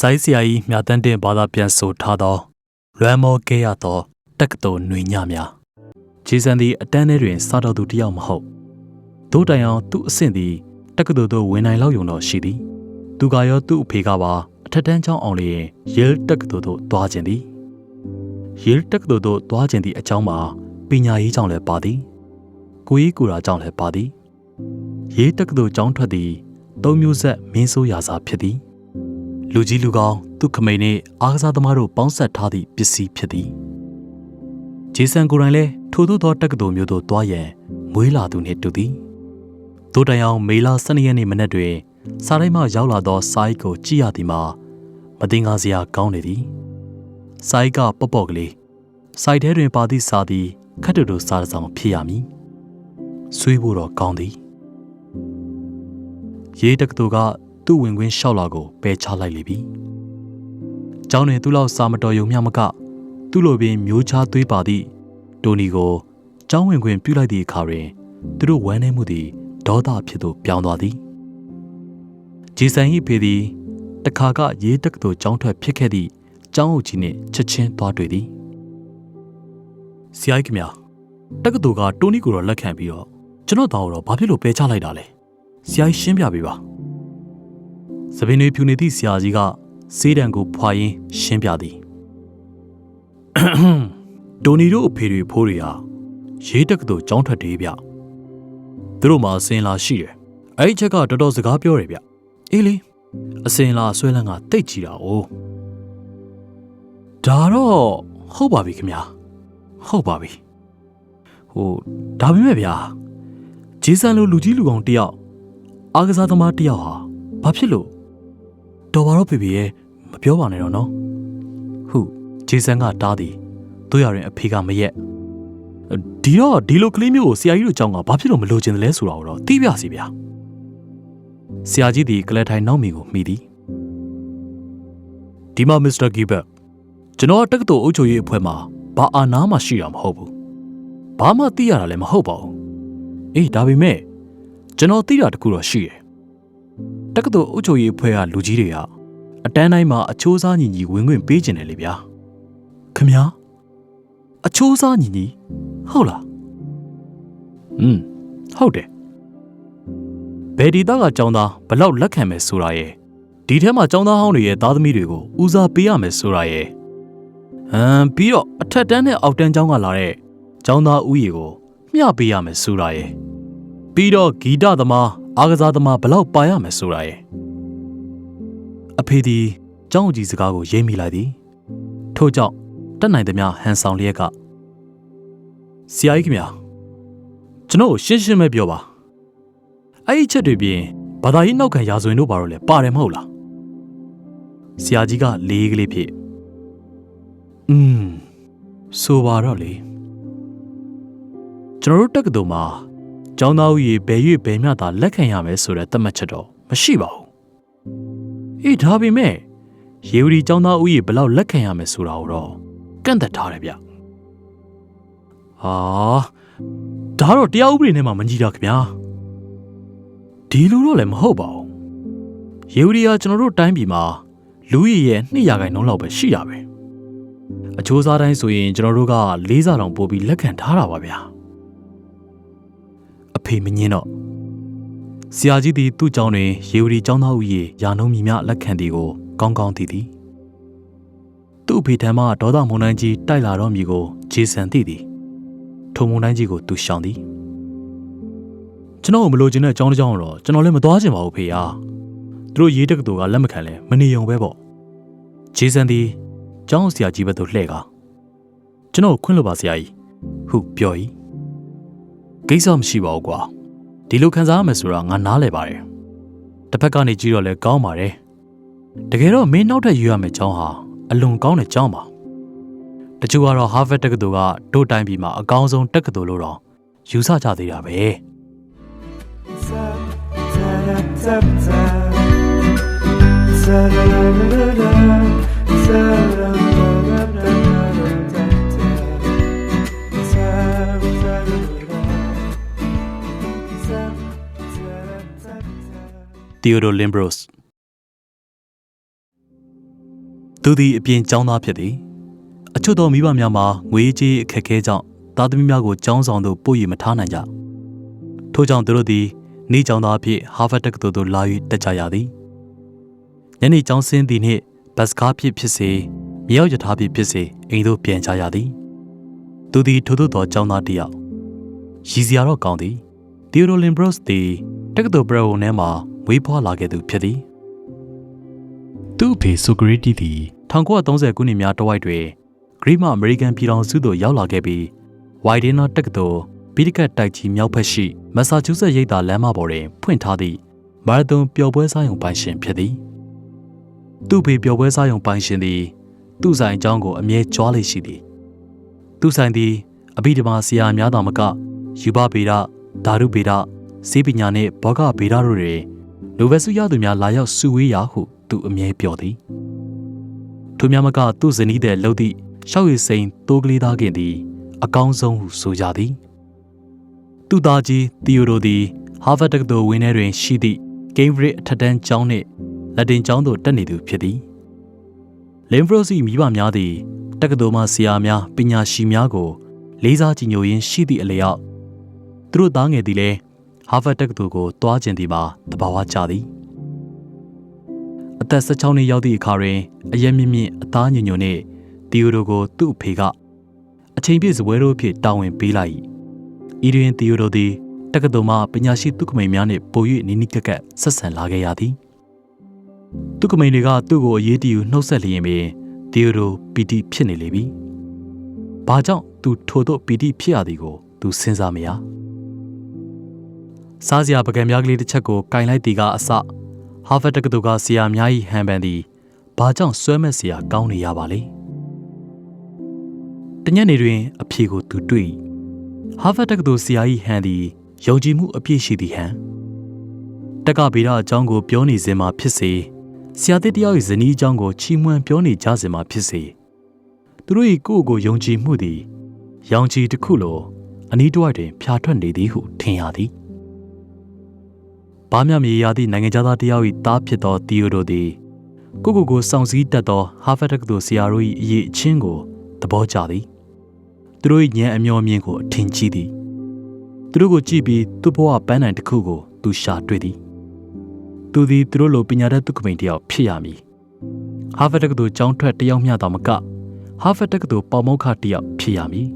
စိုင်းဆရာကြီးမြတ်တန်းတင်ဘာသာပြန်ဆိုထားသောလွမ်းမောကဲရသောတက္ကသိုလ်ຫນွေညများဂျေဆန်သည်အတန်းထဲတွင်စားတော်သူတစ်ယောက်မဟုတ်သို့တိုင်အောင်သူ့အဆင့်သည်တက္ကသိုလ်သို့ဝင်နိုင်လောက်ယုံတော့ရှိသည်သူကရောသူ့အဖေကပါအထက်တန်းကျောင်းအောင်လျင်ရဲတက္ကသိုလ်သို့သွားခြင်းသည်ရဲတက္ကသိုလ်သို့သွားခြင်းသည့်အကြောင်းမှာပညာရေးကြောင့်လည်းပါသည်ကိုကြီးကိုရာကြောင့်လည်းပါသည်ရဲတက္ကသိုလ်ကျောင်းထွက်သည်သုံးမျိုးဆက်မင်းဆိုးရာစာဖြစ်သည် လူကြီးလူကောင်းသူခမိန်နှင့်အားကစားသမားတို့ပေါင်းဆက်ထားသည့်ပစ္စည်းဖြစ်သည်ဂျေဆန်ကိုယ်တိုင်လည်းထို့သောသောတက္ကသိုလ်မျိုးသို့တွားရန်မွေးလာသူနှင့်တူသည်သို့တိုင်အောင်မေလ12ရက်နေ့မနက်တွင်စားတိုင်းမှရောက်လာသောစာအိတ်ကိုကြည့်ရသည်မှာမတင်ကားစရာကောင်းနေသည်စာအိတ်ကပေါ့ပေါ့ကလေးစိုက်ထဲတွင်ပါသည့်စာသည်ခက်တူတူစာတစ်စောင်ဖြစ်ရမည်ဆွေးဖို့တော့ကောင်းသည်ရေးတက္ကသိုလ်က သူ့ဝင်ခွင့်လျှောက်လာကိုပယ်ချလိုက်လေပြီ။ကျောင်းတွင်သူ့လောက်စာမတော်ယုံမျှမကသူ့လိုပင်မျိုးချသွေးပါသည့်တိုနီကိုကျောင်းဝင်ခွင့်ပြုလိုက်သည့်အခါတွင်သူတို့ဝမ်းနည်းမှုသည်ဒေါသဖြစ်သို့ပြောင်းသွားသည်။ဂျီဆန်၏ဖေသည်တခါကရေးတက္ကသိုလ်ကျောင်းထွက်ဖြစ်ခဲ့သည့်ကျောင်းအုပ်ကြီးနှင့်ချက်ချင်းသွားတွေ့သည်။ဆရာကြီးခင်ဗျာတက္ကသိုလ်ကတိုနီကိုတော့လက်ခံပြီးတော့ကျွန်တော်သားကိုတော့ဘာဖြစ်လို့ပယ်ချလိုက်တာလဲ။ဆရာကြီးရှင်းပြပေးပါ။ သပင်တွေဖြူနေသည့်ဆရာကြီးကစေးတံကိုဖွာရင်းရှင်းပြသည်တိုနီတို့အဖေတွေဖိုးတွေဟာရေးတက်ကတူကြောင်းထွက်တယ်ဗျသူတို့မှာအစင်လာရှိတယ်အဲ့ဒီချက်ကတော်တော်စကားပြောတယ်ဗျအေးလေအစင်လာဆွဲလန်းကတိတ်ကြည့်တာ哦ဒါတော့ဟုတ်ပါပြီခင်ဗျာဟုတ်ပါပြီဟိုဒါပေမဲ့ဗျာဂျေဆန်လိုလူကြီးလူကောင်တယောက်အားကစားသမားတယောက်ဟာဘာဖြစ်လို့ တော်ပါတော့ဖေဖေရဲ့မပြောပါနဲ့တော့နော်ဟုဂျေဆန်ကတားသည်တို့ရရင်အဖေကမရက်ဒီတော့ဒီလိုကလေးမျိုးကိုဆရာကြီးတို့ကြောင့်ကဘာဖြစ်လို့မလိုချင်တယ်လဲဆိုတာကိုတော့သိပြစီဗျာဆရာကြီးသည်ကလထိုင်နောက်မီကိုမိသည်ဒီမှာမစ္စတာဂီဘတ်ကျွန်တော်ကတက္ကသိုလ်အုပ်ချုပ်ရေးအဖွဲ့မှာဘာအာနာမှရှိတာမဟုတ်ဘူးဘာမှသိရတာလည်းမဟုတ်ပါဘူးအေးဒါပေမဲ့ကျွန်တော်သိတာတခုတော့ရှိတယ် တက္ကသိုလ်အုပ်ချုပ်ရေးအဖွဲ့ကလူကြီးတွေကအတန်းတိုင်းမှာအချိုးစားညီညီဝင်ခွင့်ပေးကျင်တယ်လေဗျာခမညာအချိုးစားညီညီဟုတ်လားอืมဟုတ်တယ်ဘယ်ဒီသားကចောင်းသားဘလောက်လက်ခံမယ်ဆိုတာရဲ့ဒီထဲမှာចောင်းသားဟောင်းတွေရဲ့သားသမီးတွေကိုဦးစားပေးရမယ်ဆိုတာရဲ့ဟမ်ပြီးတော့အထက်တန်းနဲ့အောက်တန်းကျောင်းကလာတဲ့ចောင်းသားဦးရေကိုမျှပေးရမယ်ဆိုတာရဲ့ ပြီးတော့ဂီတသမား အားကစားသမားဘလောက်ပါရမယ်ဆိုတာရဲ့အဖေဒီကျောင်းကြီးစကားကိုရိပ်မိလိုက်သည်ထို့ကြောင့်တက်နိုင်သမျှဟန်ဆောင်လျက်ကဆရာကြီးခင်ဗျာကျွန်တော်ကိုရှင်းရှင်းပဲပြောပါအဲ့ဒီချက်တွေပြင်ဘာသာရေးနောက်ခံရာဇဝင်တို့ဘာလို့လဲပါတယ်မဟုတ်လားဆရာကြီးကလေးကလေးဖြစ်อืมဆိုပါတော့လေကျွန်တော်တို့တက္ကသိုလ်မှာ ကျောင်းသားဦးရေဘယ်၍ဘယ်မျှသာလက်ခံရမယ်ဆိုတဲ့သတ်မှတ်ချက်တော့မရှိပါဘူး။အေးဒါပေမဲ့ရေဝတီကျောင်းသားဦးရေဘယ်လောက်လက်ခံရမယ်ဆိုတာကိုတော့ကန့်သက်ထားတယ်ဗျ။ဟာဒါတော့တရားဥပဒေနဲ့မှမညီတာခင်ဗျာ။ဒီလိုတော့လည်းမဟုတ်ပါဘူး။ရေဝတီကကျွန်တော်တို့တိုင်းပြည်မှာလူကြီးရဲ့200ရာခိုင်နှုန်းလောက်ပဲရှိတာပဲ။အချိုးစားတိုင်းဆိုရင်ကျွန်တော်တို့က၄စားတောင်ပို့ပြီးလက်ခံထားတာပါဗျာ။အ ဖေမငင်းတော့ဆရာကြီးသည်သူ့ကျောင်းတွင်ရေဝတီကျောင်းသားဦးရေရာနှုန်းမြများလက်ခံသည်ကိုကောင်းကောင်းသိသည်သူ့အဖေထံမှဒေါသမုန်တိုင်းကြီးတိုက်လာတော့မည်ကိုဂျေဆန်သိသည်ထိုမုန်တိုင်းကြီးကိုသူရှောင်သည်ကျွန်တော်ကိုမလိုချင်တဲ့အကြောင်းတစ်ကြောင်းတော့ကျွန်တော်လည်းမသွားချင်ပါဘူးဖေဟာသူတို့ရေးတက္ကသိုလ်ကလက်မခံလဲမနေုံပဲပေါ့ဂျေဆန်သည်ကျောင်းဆရာကြီးဘက်သို့လှည့်ကာကျွန်တော်ကိုခွင့်လို့ပါဆရာကြီးဟုပြော၏ ကိစ္စမရှိပါဘူးကွာဒီလိုခံစားရမယ်ဆိုတာငါနားလည်ပါတယ်တစ်ဖက်ကနေကြည့်တော့လဲကောင်းပါတယ်တကယ်တော့မင်းနောက်ထပ်ယူရမယ့်ကျောင်းဟာအလွန်ကောင်းတဲ့ကျောင်းပါတချို့ကတော့ Harvard တက္ကသိုလ်ကတို့တိုင်းပြည်မှာအကောင်းဆုံးတက္ကသိုလ်လို့တော့ယူဆကြသေးတာပဲ Theodore Limbros သူသည်အပြင်ကျောင်းသားဖြစ်သည်အချို့သောမိဘများမှာငွေကြေးအခက်အခဲကြောင့်သားသမီးများကိုကျောင်းဆောင်သို့ပို့ရမထားနိုင်ကြထို့ကြောင့်သူတို့သည်နေကျောင်းသားအဖြစ်ဟာဗတ်တက္ကသိုလ်သို့လာ၍တက်ကြရသည်ညနေကျောင်းဆင်းသည်နှင့်ဘတ်စကားဖြစ်ဖြစ်စေမြေရောက်ယထာဖြစ်ဖြစ်စေအိမ်သို့ပြန်ကြရသည်သူသည်ထို့သို့သောကျောင်းသားတစ်ယောက်ရည်စရာတော့ကောင်းသည်တီယိုဒိုလင်ဘရော့စ်သည်တက္ကသိုလ်ဘရက်ဝုန်ထဲမှာ မွေးဖွားလာခဲ့သူဖြစ်သည်သူ့အဖေဆိုဂရီတီသည်1930ခုနှစ်များတဝိုက်တွင်ဂရိမအမေရိကန်ပြည်ထောင်စုသို့ရောက်လာခဲ့ပြီးဝိုင်ဒင်နာတက္ကသိုလ်ဘီဒကတ်တိုက်ကြီးမြောက်ဘက်ရှိမက်ဆာချူးဆက်ရိပ်သာလမ်းမပေါ်တွင်ဖွင့်ထားသည့်မာရသွန်ပျော်ပွဲစားရုံပိုင်ရှင်ဖြစ်သည်သူ့ဖေပျော်ပွဲစားရုံပိုင်ရှင်သည်သူ့ဆိုင်အကြောင်းကိုအမြဲကြွားလေရှိသည်သူ့ဆိုင်သည်အဘိဓမ္မာဆရာများသာမကယူဘဗေဒဓာတုဗေဒစေပညာနှင့်ဘောဂဗေဒတို့တွင် နိုဘယ်ဆုရသူများလာရောက်စုဝေးရာဟုသူအမြဲပြောသည်ထိုများမကသူ့ဇနီးတဲ့လှုပ်သည့်ရှောက်ရည်စိန်တိုးကလေးသားခင်သည် အကောင်းဆုံးဟုဆိုကြသည်သူသားကြီးသီယိုဒိုသည်ဟာဗတ်တက္ကသိုလ်ဝင်းထဲတွင်ရှိသည့်ဂိမ်းဘရစ်အထက်တန်းကျောင်းနှင့်လက်တင်ကျောင်းသို့တက်နေသူဖြစ်သည်လင်ဖရိုစီမိဘများသည်တက္ကသိုလ်မှဆရာများပညာရှိများကို လေးစားကြည်ညိုရင်းရှိသည့်အလျောက်သူတို့သားငယ်သည်လည်း ဟာဗတ်တက္ကသိုလ်ကိုတွားကျင်သည်မှာတဘာဝကြသည်အသက်16နှစ်ရောက်သည့်အခါတွင်အရက်မြင့်မြင့်အသားညွညွနှင့်တီယိုဒိုကိုသူ့အဖေကအချိန်ပြည့်စပွဲတို့ဖြစ်တာဝန်ပေးလိုက်ဤတွင်တီယိုဒိုသည်တက္ကသိုလ်မှပညာရှိသူကမိန်များနှင့်ပို၍နီးနီးကပ်ကပ်ဆက်ဆံလာခဲ့ရသည်သူကမိန်တွေကသူ့ကိုအရေးတယူနှုတ်ဆက်လျင်ပင်တီယိုဒိုပီတီဖြစ်နေလေပြီ။ဘာကြောင့်သူထို့သောပီတီဖြစ်ရသည်ကိုသူစဉ်းစားမရ။ စားစရာပကံများကလေးတစ်ချက်ကိုကင်လိုက်သည်ကအစဟာဗတ်တက္ကသိုလ်ကဆရာများ၏ဟန်ပန်သည်ဘာကြောင့်ဆွဲမဲ့ဆရာကောင်းနေရပါလဲ။တညနေတွင်အဖြေကိုသူတွေ့ဟာဗတ်တက္ကသိုလ်ဆရာ၏ဟန်သည်ယုံကြည်မှုအပြည့်ရှိသည့်ဟန်တက္ကဗေဒအကြောင်းကိုပြောနေစဉ်မှာဖြစ်စေဆရာတစ်တယောက်၏ဇနီးအကြောင်းကိုချီးမွမ်းပြောနေကြစဉ်မှာဖြစ်စေသူတို့၏ကိုယ့်ကိုယုံကြည်မှုသည်ရောင်ချီတစ်ခုလိုအနီးတစ်ဝိုက်တွင်ဖြာထွက်နေသည်ဟုထင်ရသည် ဘာမျှမရသည့်နိုင်ငံသားတယောက်၏သားဖြစ်သောတီယိုဒိုသည်ကိုကိုကိုစောင့်စည်းတတ်သောဟာဗတ်တက္ကသိုလ်ဆရာတို့၏အရေးအချင်းကိုသဘောကျသည်သူတို့၏ဉာဏ်အမျှော်မြင်ကိုအထင်ကြီးသည်သူတို့ကိုကြည့်ပြီးသူ့ဘဝပန်းနိုင်တစ်ခုကိုသူရှာတွေ့သည်သူသည်သူတို့လိုပညာတတ်သူကမိန်တယောက်ဖြစ်ရမည်ဟာဗတ်တက္ကသိုလ်ကျောင်းထွက်တယောက်မျှသာမကဟာဗတ်တက္ကသိုလ်ပေါမောက္ခတယောက်ဖြစ်ရမည်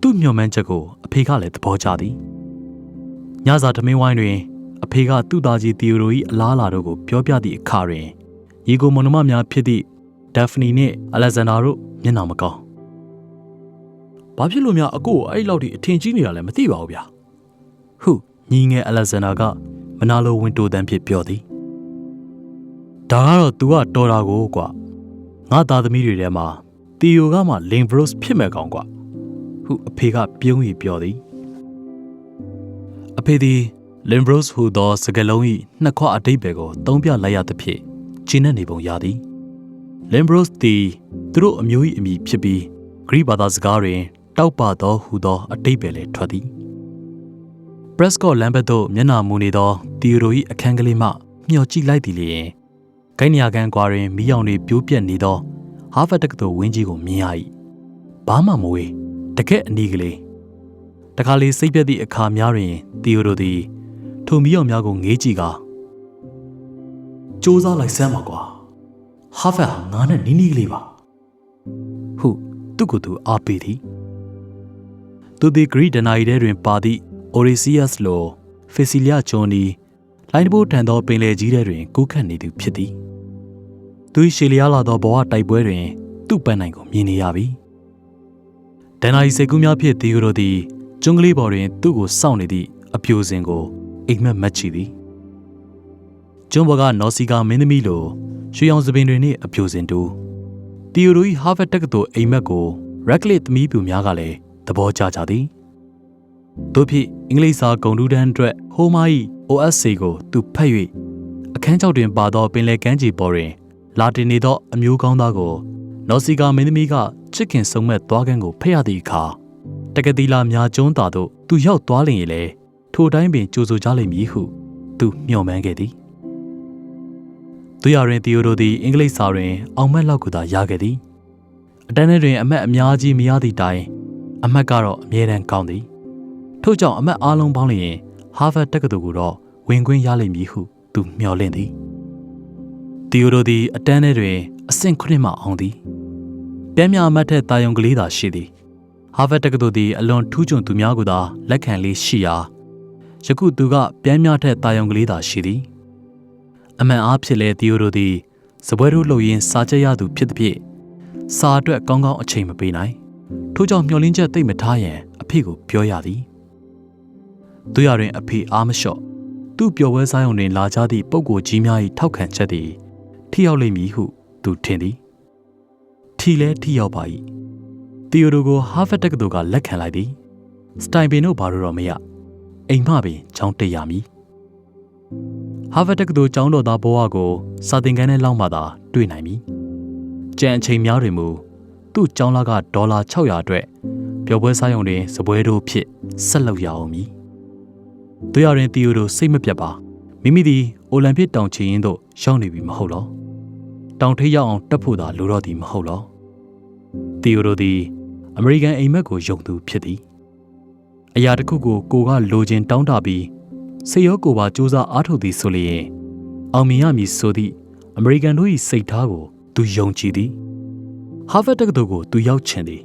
သူ့မျှော်မှန်းချက်ကိုအဖေကလည်းသဘောကျသည် ညစာထမင်းဝိုင်းတွင် အဖေကသူ့သားကြီးတီယိုရို၏အလားအလာတို့ကိုပြောပြသည့်အခါတွင်ရီကိုမွန်နမများဖြစ်သည့်ဒက်ဖနီနှင့်အလက်ဇန်ဒါတို့မျက်နှာမကောင်းဘာဖြစ်လို့များအကိုကိုအဲ့လောက်ထိအထင်ကြီးနေတာလဲမသိပါဘူးဗျာဟုညီငယ်အလက်ဇန်ဒါကမနာလိုဝင်တိုတန်းဖြစ်ပြောသည်ဒါကတော့ तू ကတော်တာကိုကွာငါသားသမီးတွေထဲမှာတီယိုကမှလင်ဘရိုစ်ဖြစ်မဲ့ကောင်ကွာဟုအဖေကပြုံး၍ပြောသည်အ ဖေသည်လင်ဘရိုစ်ဟူသောစကားလုံး၏နှစ်ခွအတိတ်ပဲကိုသုံးပြလိုက်ရသဖြင့်ကျင်းနေပုံရသည်လင်ဘရိုစ်သည်သူတို့အမျိုး၏အမည်ဖြစ်ပြီးဂရိဘာသာစကားတွင်တောက်ပသောဟူသောအတိတ်ပဲလည်းထွက်သည် Prescott လမ်းဘက်သို့မျက်နှာမူနေသောတီယိုရို၏အခန်းကလေးမှမျှော်ကြည့်လိုက်သည်လျင်ဂိုင်းနီယာကန်ကွာတွင်မီးရောင်တွေပြိုးပြက်နေသောဟာဗတ်တက္ကသိုလ်ဝင်းကြီးကိုမြင်ရ၏ဘာမှမဝေးတကက်အနီးကလေး တခါလေစိတ်ပြက်သည့်အခါများတွင်တီယိုရိုသည်ထိုမီးရောင်များကိုငေးကြည့်ကာစူးစမ်းလိုက်စမ်းပါကွာဟာဗတ်ဟာငါနဲ့နီးနီးကလေးပါဟုသူ့ကိုယ်သူအားပေးသည်သူသည်ဂရိဒနာရီထဲတွင်ပါသည့် Orisius လိုဖီစီလျကျွန်းဒီလိုင်းတဘိုးထန်သောပင်လယ်ကြီးထဲတွင်ကူးခတ်နေသူဖြစ်သည်သူရှေလျားလာသောဘဝတိုက်ပွဲတွင် သူ့ပန်းနိုင်ကိုမြင်နေရပြီဒန်နာရီစိတ်ကူးများဖြင့်ဒီယိုရိုသည် ကျွန်းကလေးပေါ်တွင် သူ့ကိုစောင့်နေသည့်အပြိုစင်ကိုအိမ်မက်မက်ချီသည်ကျွန်းပေါ်ကနော်စီကာမင်းသမီးလိုရွှေရောင်စပင်တွေနှင့်အပြိုစင်တူတီယိုရို၏ဟာဗတ်တက္ကသိုလ်အိမ်မက်ကိုရက်လက်သမီးပြူများကလည်းသဘောကျကြသည်တို့ဖြစ်အင်္ဂလိပ်စာဂုံတူးတန်းအတွက်ဟိုးမား၏ OSC ကိုသူဖတ်၍အခန်းကျောက်တွင်ပါသောပင်လယ်ကမ်းခြေပေါ်တွင် လာတင်နေသောအမျိုးကောင်းသားကိုနော်စီကာမင်းသမီးကချစ်ခင်ဆုံးမဲ့သွားကန်းကိုဖက်ရသည့်အခါ တကတိလာများကျုံးသာသို့သူရောက်သွားလျင်လေထိုတိုင်းပင်ကြိုဆိုကြလိမ့်မည်ဟုသူမျှော်မှန်းခဲ့သည်သူသူရတွင်တီယိုတို့သည်အင်္ဂလိပ်စာတွင် အောင်မက်လောက်ကိုသာရခဲ့သည်အတန်းထဲတွင်အမတ်အများကြီးမရသည့်တိုင်အမတ်ကတော့အမြဲတမ်းကောင်းသည်ထို့ကြောင့်အမတ်အားလုံးပေါင်းလျင်ဟာဗတ်တက္ကသိုလ်ကိုတော့ဝင်ခွင့်ရလိမ့်မည်ဟုသူမျှော်လင့်သည်တီယိုတို့သည်အတန်းထဲတွင်အဆင့်ခုနှစ်မှအောင်သည်ပြင်းပြအမတ်ထက်တာယုံကလေးသာရှိသည် ဟာဗတ်တက္ကသိုလ်သည်အလွန်ထူးချွန်သူများကိုသာလက်ခံလေးရှိရာယခုသူကပြင်းပြထက်တာယုံကလေးသာရှိသည်အမှန်အားဖြင့်လဲတီယိုတို့သည်စပွဲတို့လှုပ်ရင်းစားကြရသူဖြစ်သည်ဖြင့်စာအတွက်ကောင်းကောင်းအချိန်မပေးနိုင်ထို့ကြောင့်မျှော်လင့်ချက်သိမ့်မထားရန်အဖေကိုပြောရသည်သူရတွင်အဖေအားမလျှော့သူ့ပျော်ပွဲစားရုံတွင်လာကြသည့်ပုံကိုကြီးများ၏ထောက်ခံချက်သည်ထိရောက်လိမ့်မည်ဟုသူထင်သည်ထီလဲထိရောက်ပါ၏ တီယိုဒိုကိုဟာဗတ်တက္ကသိုလ်ကလက်ခံလိုက်သည်စတိုင်ပင်တို့ဘာလို့တော့မရအိမ်မပင်ကျောင်းတက်ရမည်ဟာဗတ်တက္ကသိုလ်ကျောင်းတော်သားဘဝကိုစာသင်ခန်းထဲလောက်မှသာတွေ့နိုင်ပြီ။ကြံအချိန်များတွင်မူသူ့ကျောင်းလာကဒေါ်လာ600အတွက်ပျော်ပွဲစားရုံတွင်စပွဲတို့ဖြစ်ဆက်လုပ်ရအောင်မည်။တို့ရရင်တီယိုတို့စိတ်မပြတ်ပါမိမိသည်အိုလံပစ်တောင်ချီရင်တို့ရောက်နေပြီမဟုတ်လော။တောင်ထိပ်ရောက်အောင်တက်ဖို့သာလိုတော့သည်မဟုတ်လော။တီယိုတို့သည် အမေရိကန်အိမ်မက်ကိုယုံသူဖြစ်သည်။အရာတစ်ခုကိုကိုကလိုချင်တောင်းတပြီးစိတ်ရောကိုယ်ပါစူးစမ်းအားထုတ်သည်ဆိုလျင်အောင်မြင်ရမည်ဆိုသည့်အမေရိကန်တို့၏စိတ်ထားကိုသူယုံကြည်သည်ဟာဗတ်တက္ကသိုလ်ကိုသူရောက်ချင်သည်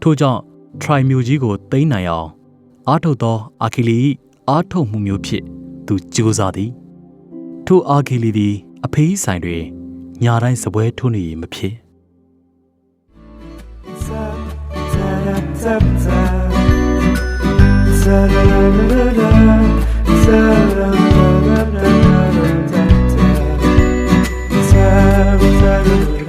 ထို့ကြောင့် try မျိုးကြီးကိုသိမ်းနိုင်အောင်အားထုတ်သောအာခီလီ၏အားထုတ်မှုမျိုးဖြင့်သူကြိုးစားသည်ထိုအာခီလီသည်အဖေးဆိုင်တွင်ညာတိုင်းစပွဲထိုးနေရမဖြစ် da da da da